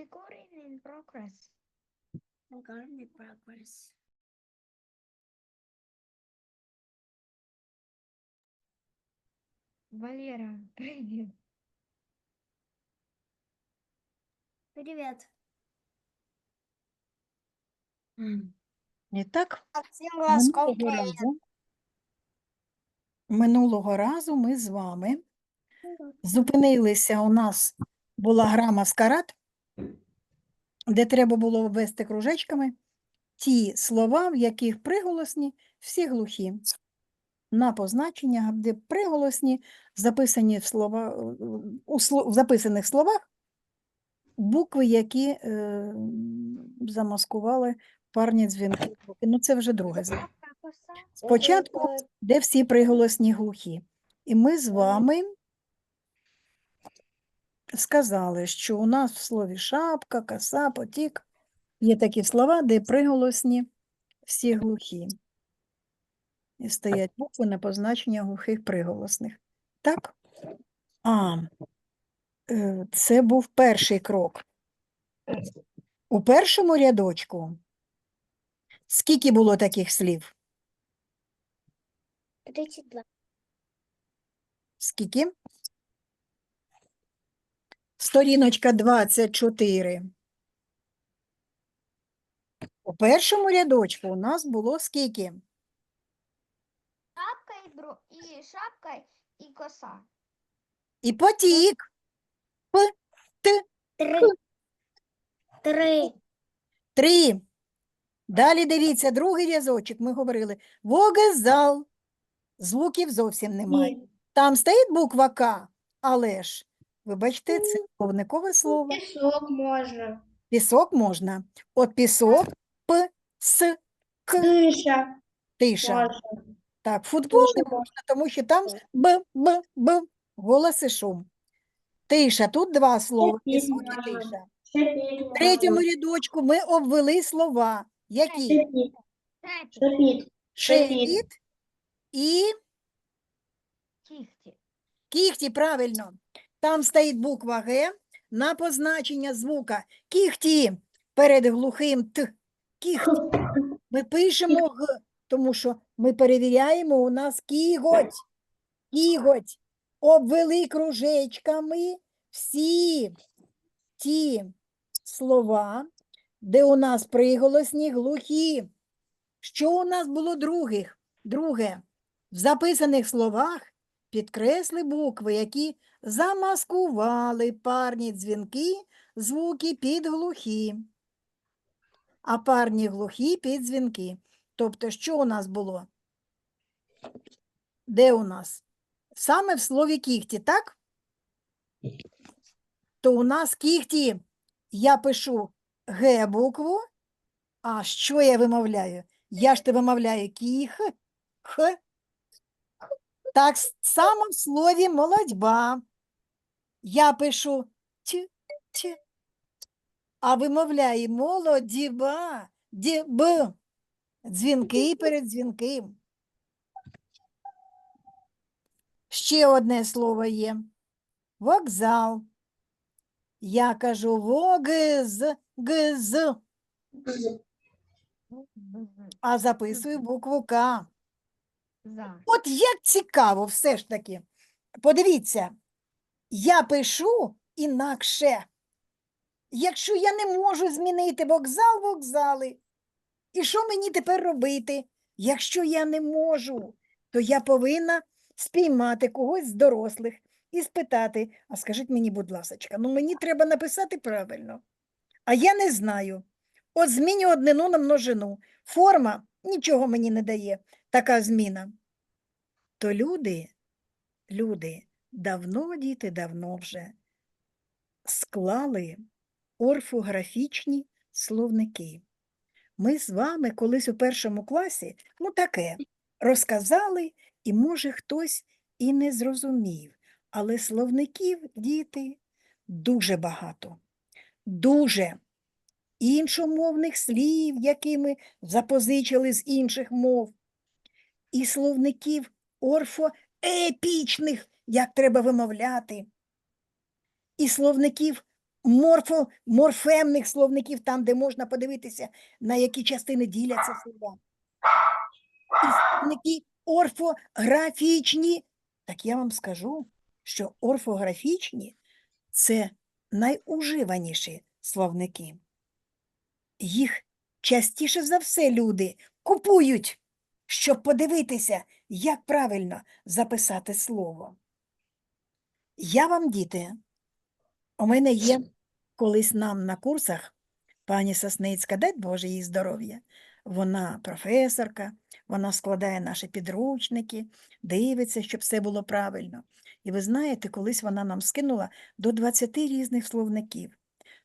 Recording in progress. Recording in progress. Валера, привет. Привет. І так, Всем минулого разу, минулого разу ми з вами зупинилися. У нас була гра маскарад, де треба було ввести кружечками ті слова, в яких приголосні всі глухі. На позначеннях, де приголосні записані в, слова, у в записаних словах букви, які е, замаскували парні дзвінки. Ну, це вже друге. завдання. Спочатку, де всі приголосні глухі. І ми з вами сказали, що у нас в слові шапка, коса, потік є такі слова, де приголосні всі глухі. І стоять букви на позначення глухих приголосних. Так? А, е, це був перший крок. У першому рядочку скільки було таких слів? 32. Скільки? Сторіночка 24. У першому рядочку у нас було скільки? Шапка и, дру... и шапка и коса. І потік. П, Три. Три. Три. Далі дивіться, другий рядочок. Ми говорили. Вогезал. Звуків зовсім немає. Там стоїть буква К, але ж, вибачте, це словникове слово. Песок можно. Пісок можна. От пісок, п, с, к, Крыша тиша. можно. Так, футбол не можна, тому що там б, б, б, голос і шум. Тиша, тут два слова, пісок і тиша. В третьому рядочку ми обвели слова. Які? Шипит. Шепіт і Кихти. кіхті, правильно. Там стоїть буква Г на позначення звука. Кіхті перед глухим Т. Кіхті. Ми пишемо Г, тому що ми перевіряємо, у нас кіготь. Кіготь. Обвели кружечками всі ті слова, де у нас приголосні глухі. Що у нас було других? Друге, в записаних словах підкресли букви, які замаскували парні дзвінки, звуки під глухі, а парні глухі під дзвінки. Тобто, що у нас було? Де у нас? Саме в слові кіхті, так? То у нас кіхті. Я пишу Г букву, а що я вимовляю? Я ж ти вимовляю кіх, х. Так само в слові молодьба. Я пишу т, т, а вимовляю молодіба, діб. Дзвінки перед дзвінким. Ще одне слово є. Вокзал. Я кажу вогз, гз, а записую букву К. За. От як цікаво все ж таки. Подивіться, я пишу інакше. Якщо я не можу змінити вокзал, вокзали. І що мені тепер робити? Якщо я не можу, то я повинна спіймати когось з дорослих і спитати: а скажіть мені, будь ласочка, ну мені треба написати правильно. А я не знаю. От зміню однину на множину. Форма нічого мені не дає, така зміна. То люди, люди, давно, діти, давно вже склали орфографічні словники. Ми з вами колись у першому класі, ну таке, розказали, і може хтось і не зрозумів, але словників, діти, дуже багато, дуже іншомовних слів, які ми запозичили з інших мов, і словників орфоепічних, як треба вимовляти, і словників морфо, морфемних словників, там, де можна подивитися, на які частини діляться слова. І словники орфографічні. Так я вам скажу, що орфографічні це найуживаніші словники. Їх частіше за все люди купують, щоб подивитися, як правильно записати слово. Я вам, діти, у мене є колись нам на курсах пані Сосницька, дай Боже їй здоров'я. Вона професорка, вона складає наші підручники, дивиться, щоб все було правильно. І ви знаєте, колись вона нам скинула до 20 різних словників.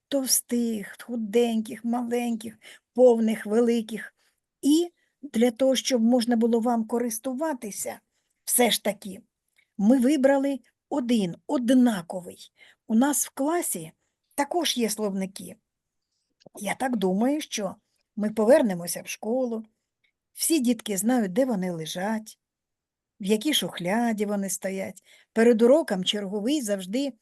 Товстих, худеньких, маленьких, повних, великих. І для того, щоб можна було вам користуватися, все ж таки, ми вибрали один, однаковий. У нас в класі також є словники. Я так думаю, що ми повернемося в школу, всі дітки знають, де вони лежать, в якій шухляді вони стоять. Перед уроком черговий завжди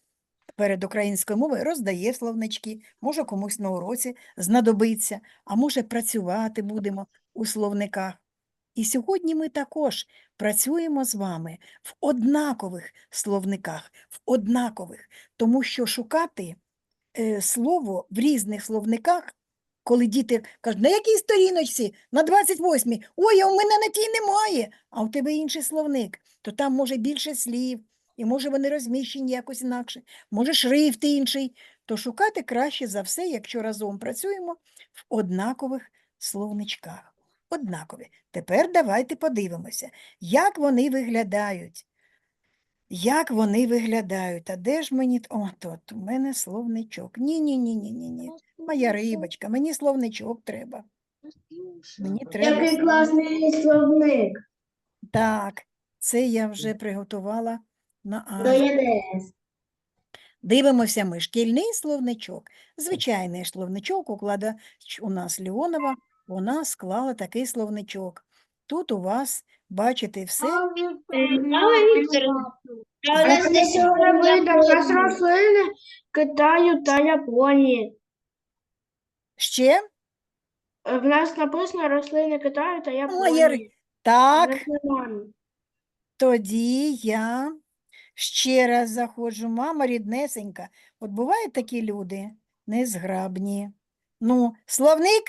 перед українською мовою роздає словнички, може комусь на уроці знадобиться, а може працювати будемо у словниках. І сьогодні ми також працюємо з вами в однакових словниках, в однакових, тому що шукати е, слово в різних словниках, коли діти кажуть, на якій сторіночці? На 28-й. Ой, а у мене на тій немає, а у тебе інший словник, то там може більше слів, і може вони розміщені якось інакше, може шрифт інший. То шукати краще за все, якщо разом працюємо в однакових словничках. Однакові. Тепер давайте подивимося, як вони виглядають. Як вони виглядають? А де ж мені. О, тут у мене словничок. Ні, ні, ні, ні, ні, ні. Моя рибочка, мені словничок треба. Мені треба. Який класний словник. Так, це я вже приготувала на До Дивимося ми шкільний словничок. Звичайний словничок укладач у нас Леонова, вона склала такий словничок. Тут у вас, бачите, все. Рослини Китаю та Японії. Ще? В нас написано рослини Китаю та Японії. Так, тоді я ще раз заходжу. Мама ріднесенька. От бувають такі люди незграбні. Ну, словник,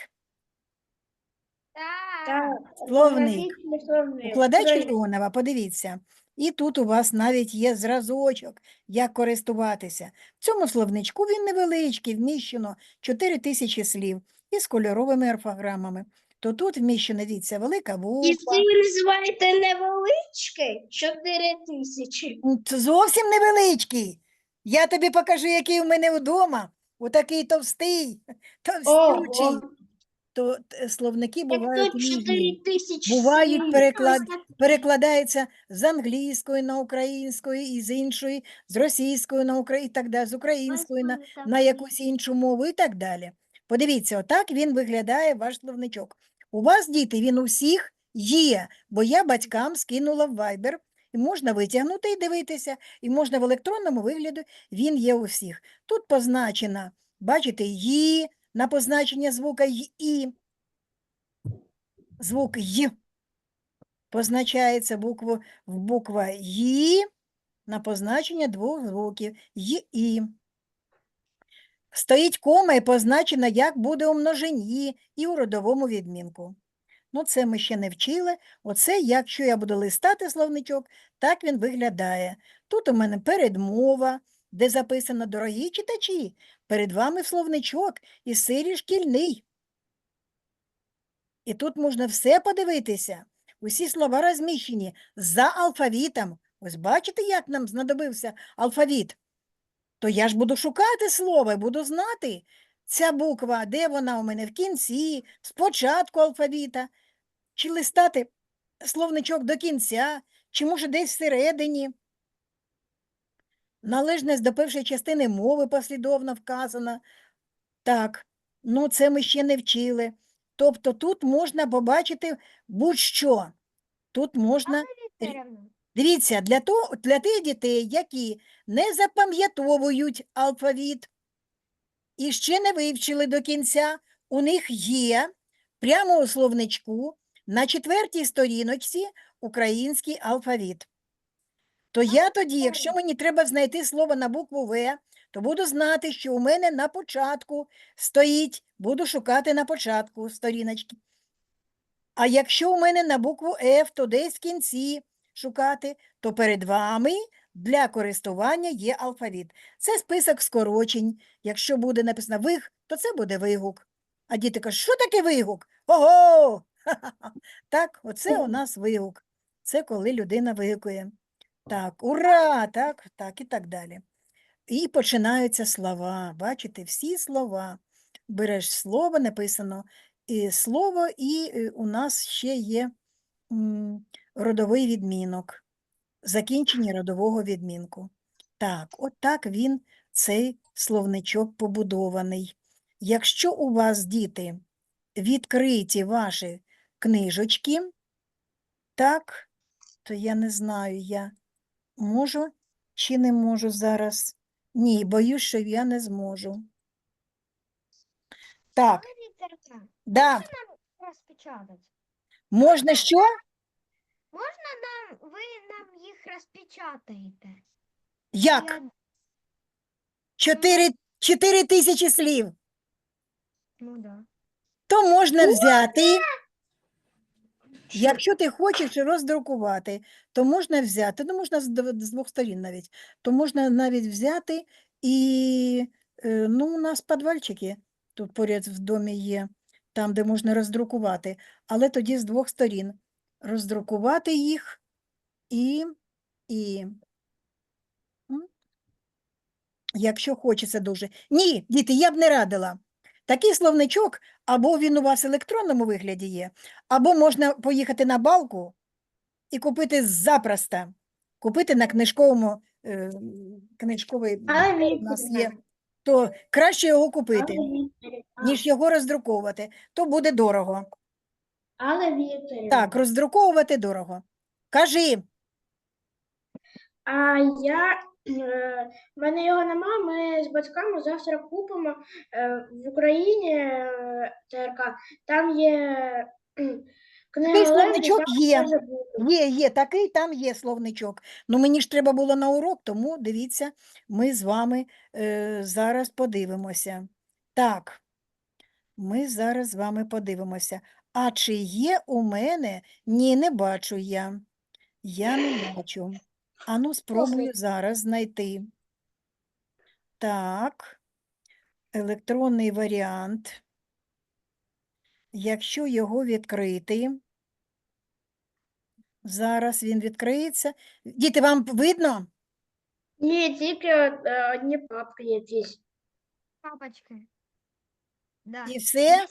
Так. словник. Укладач Три. Леонова, подивіться. І тут у вас навіть є зразочок, як користуватися. В цьому словничку він невеличкий, вміщено 4 тисячі слів із кольоровими орфограмами. То тут вміщена, дивіться, велика І буква. ви називаєте невеличкий? Чотири тисячі. М, Зовсім невеличкий. Я тобі покажу, який у мене вдома. Отакий товстий, товстючий. Ого. То словники бувають різні. Бувають переклад... перекладається з англійської на українською, і з іншої, з російської на українську, і так далі, з української на, на якусь іншу мову і так далі. Подивіться, отак він виглядає ваш словничок. У вас, діти, він у всіх є, бо я батькам скинула в Viber, і можна витягнути і дивитися, і можна в електронному вигляді, він є у всіх. Тут позначена, бачите, «ї» на позначення звука «й», звук «й» позначається букву, в буква «ї» на позначення двох звуків «й» і. Стоїть кома і позначена, як буде у множині і у родовому відмінку. Ну, це ми ще не вчили. Оце, якщо я буду листати словничок, так він виглядає. Тут у мене передмова, де записано «Дорогі читачі, перед вами словничок із серії шкільний». І тут можна все подивитися. Усі слова розміщені за алфавітом. Ось бачите, як нам знадобився алфавіт? То я ж буду шукати слово і буду знати, ця буква, де вона у мене в кінці, спочатку алфавіта, чи листати словничок до кінця, чи може десь всередині. Належність до першої частини мови послідовно вказана. Так, ну це ми ще не вчили. Тобто тут можна побачити будь-що. Тут можна Дивіться, для, того, для тих дітей, які не запам'ятовують алфавіт, і ще не вивчили до кінця, у них є прямо у словничку на четвертій сторіночці український алфавіт. То я тоді, якщо мені треба знайти слово на букву В, то буду знати, що у мене на початку стоїть, буду шукати на початку сторіночки. А якщо у мене на букву F, то десь в кінці шукати, то перед вами для користування є алфавіт. Це список скорочень. Якщо буде написано виг, то це буде вигук. А діти кажуть, що таке вигук? Ого! Так, оце у нас вигук. Це коли людина вигукує. Так, ура! Так, так і так далі. І починаються слова. Бачите, всі слова. Береш слово, написано і слово, і е, у нас ще є родовий відмінок, закінчення родового відмінку. Так, от так він, цей словничок побудований. Якщо у вас, діти, відкриті ваші книжечки, так, то я не знаю, я можу чи не можу зараз. Ні, боюсь, що я не зможу. Так, да, розпечатати? можна що? Можна нам, ви нам їх розпечатаєте? Як? Чотири, чотири тисячі слів. Ну да. То можна взяти. Якщо ти хочеш роздрукувати, то можна взяти, ну можна з, двох сторін навіть, то можна навіть взяти і, е, ну, у нас підвальчики тут поряд в домі є, там, де можна роздрукувати, але тоді з двох сторін. Роздрукувати їх і, і, якщо хочеться дуже. Ні, діти, я б не радила. Такий словничок, або він у вас в електронному вигляді є, або можна поїхати на балку і купити запросто. Купити на книжковому, е, книжковий у нас є, то краще його купити, ніж його роздруковувати, то буде дорого. Але Вікторівна, Так, роздруковувати дорого. Кажи, а я в мене його нема. Ми з батьками завтра купимо е, в Україні е, ТРК. Там є книга словничок є. є, є, такий там є словничок. Ну мені ж треба було на урок, тому дивіться, ми з вами е, зараз подивимося. Так, ми зараз з вами подивимося. А чи є у мене? Ні, не бачу я. Я не бачу. Ану, спробую зараз знайти. Так, електронний варіант. Якщо його відкрити, зараз він відкриється. Діти, вам видно? Ні, тільки е, одні папки якісь. Папочки. Да. І все?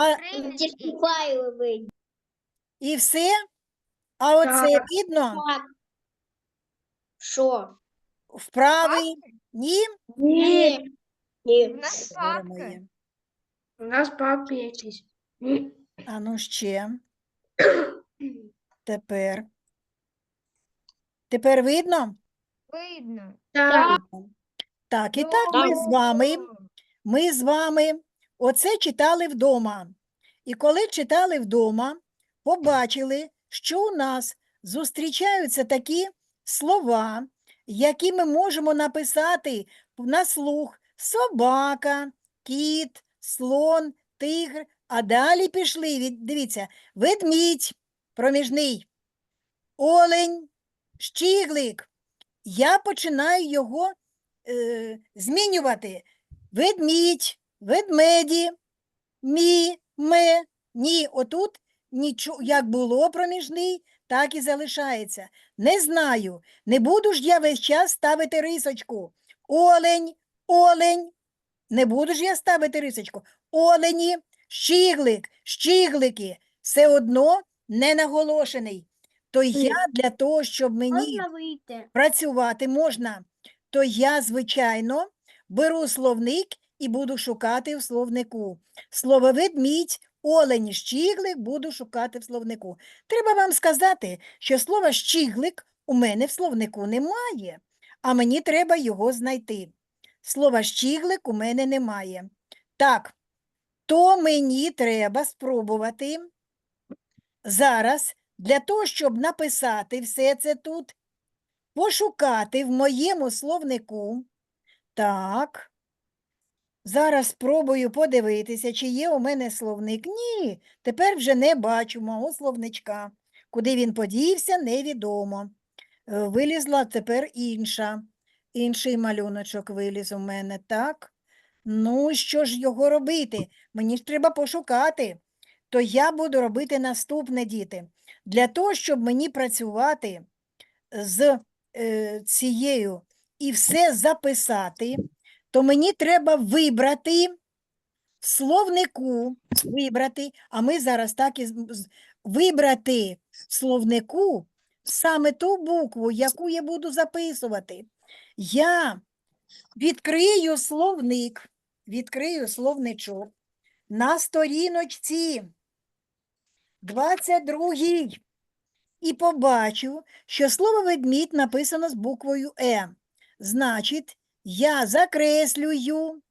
А, відкритий і- файловий. І все? А оце Так. видно? Що? Вправий? Ні? Ні. У Ні. нас Горе папки. У нас папки якісь. Ні. А ну ще. Тепер. Тепер видно? Видно. Так. Так, і так ми з вами, ми з вами оце читали вдома. І коли читали вдома, побачили, що у нас зустрічаються такі слова, які ми можемо написати на слух собака, кіт, слон, тигр, а далі пішли, дивіться, ведмідь, проміжний, олень, щіглик. Я починаю його е, змінювати. Ведмідь, ведмеді, мі, ме, ні. Отут нічого, як було проміжний, так і залишається. Не знаю. Не буду ж я весь час ставити рисочку. Олень, олень. Не буду ж я ставити рисочку. Олені, щіглик, щіглики. Все одно не наголошений. То я для того, щоб мені Можна вийти? працювати можна, то я, звичайно, беру словник і буду шукати в словнику. Слово ведмідь, олень, щіглик буду шукати в словнику. Треба вам сказати, що слова щіглик у мене в словнику немає, а мені треба його знайти. Слова щіглик у мене немає. Так, то мені треба спробувати зараз для того, щоб написати все це тут, пошукати в моєму словнику. Так. Зараз спробую подивитися, чи є у мене словник. Ні, тепер вже не бачу мого словничка. Куди він подівся, невідомо. Е, Вилізла тепер інша. Інший малюночок виліз у мене, так? Ну, що ж його робити? Мені ж треба пошукати. То я буду робити наступне, діти. Для того, щоб мені працювати з е, цією і все записати, то мені треба вибрати в словнику, вибрати, а ми зараз так і вибрати в словнику саме ту букву, яку я буду записувати. Я відкрию словник, відкрию словничок на сторіночці 22 і побачу, що слово ведмідь написано з буквою Е. Значить, я закреслюю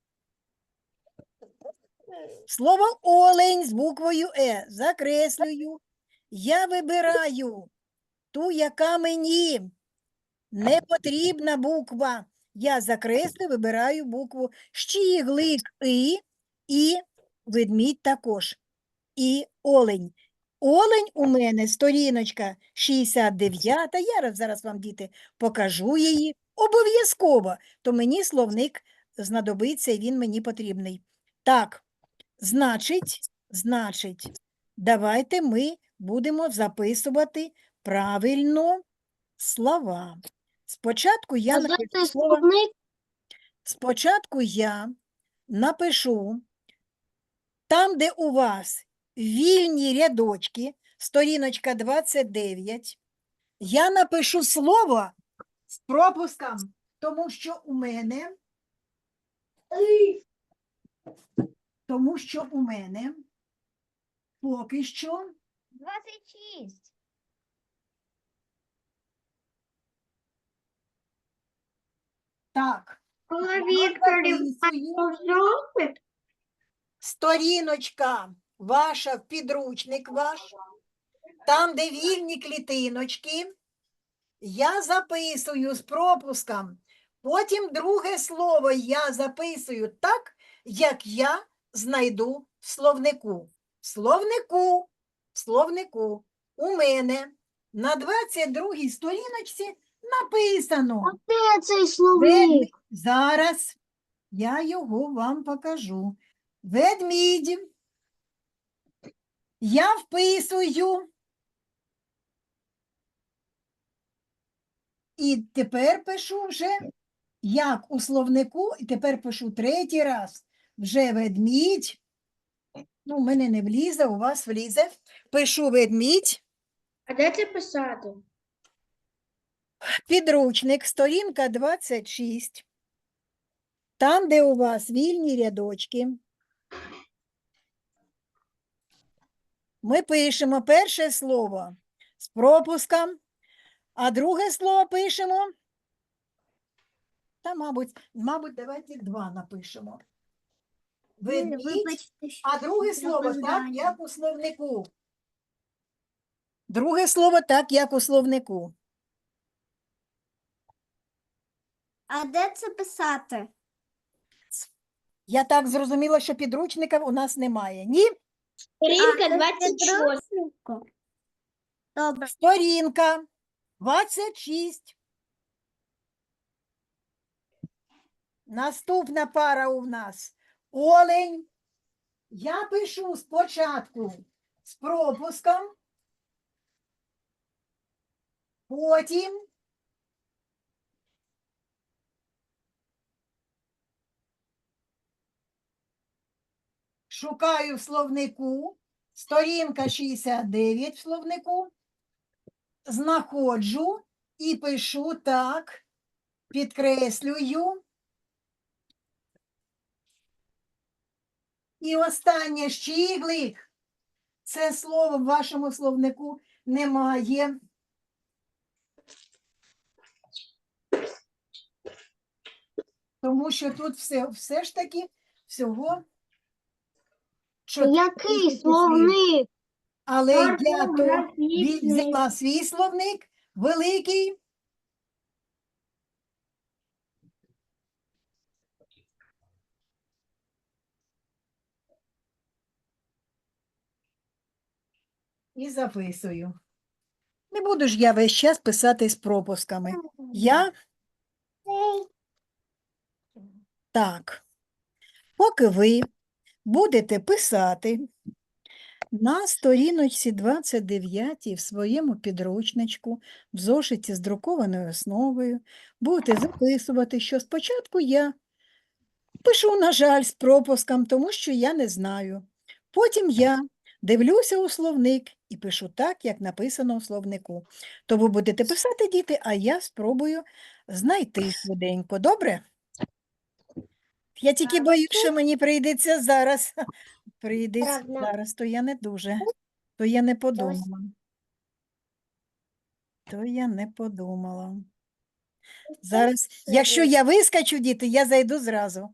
слово олень з буквою Е. Закреслюю. Я вибираю ту, яка мені не потрібна буква. Я закреслю, вибираю букву щіглик і, і ведмідь також. І олень. Олень у мене сторіночка 69. Я зараз вам, діти, покажу її. Обов'язково, то мені словник знадобиться і він мені потрібний. Так, значить, значить, давайте ми будемо записувати правильно слова. Спочатку я напишу слово. Спочатку я напишу там, де у вас вільні рядочки, сторіночка 29, я напишу слово з пропуском, тому що у мене, тому що у мене поки що 26. так. Коли я Вікторів сторіночка ваша, підручник ваш, там, де вільні клітиночки, я записую з пропуском. Потім друге слово я записую так, як я знайду в словнику. В словнику, в словнику у мене на 22-й сторіночці написано. де цей Ведмідь. Зараз я його вам покажу. Ведмідь. Я вписую. І тепер пишу вже, як у словнику, і тепер пишу третій раз. Вже ведмідь. Ну, у мене не влізе, у вас влізе. Пишу ведмідь. А де це писати? Підручник, сторінка 26. Там, де у вас вільні рядочки. Ми пишемо перше слово з пропуском, а друге слово пишемо. Та, мабуть, мабуть, давайте два напишемо. Ведмідь, а друге слово так, як у словнику. Друге слово так, як у словнику. А де це писати? Я так зрозуміла, що підручника у нас немає. Ні? Сторінка А, це підручнику. Добре. Сторінка 26. Наступна пара у нас олень. Я пишу спочатку з пропуском, потім шукаю в словнику, сторінка 69 в словнику, знаходжу і пишу так, підкреслюю. І останнє щіглик. Це слово в вашому словнику немає. Тому що тут все, все ж таки всього. Який словник? Але я то ві- взяла свій словник, великий. І записую. Не буду ж я весь час писати з пропусками. Я так. Поки ви будете писати на сторіночці 29 в своєму підручничку, в зошиті з друкованою основою, будете записувати, що спочатку я пишу, на жаль, з пропуском, тому що я не знаю. Потім я дивлюся у словник і пишу так, як написано у словнику. То ви будете писати, діти, а я спробую знайти швиденько. Добре? Я тільки боюсь, що мені прийдеться зараз. Прийдеться Правда. зараз, то я не дуже. То я не подумала. То я не подумала. Зараз, якщо я вискочу, діти, я зайду зразу.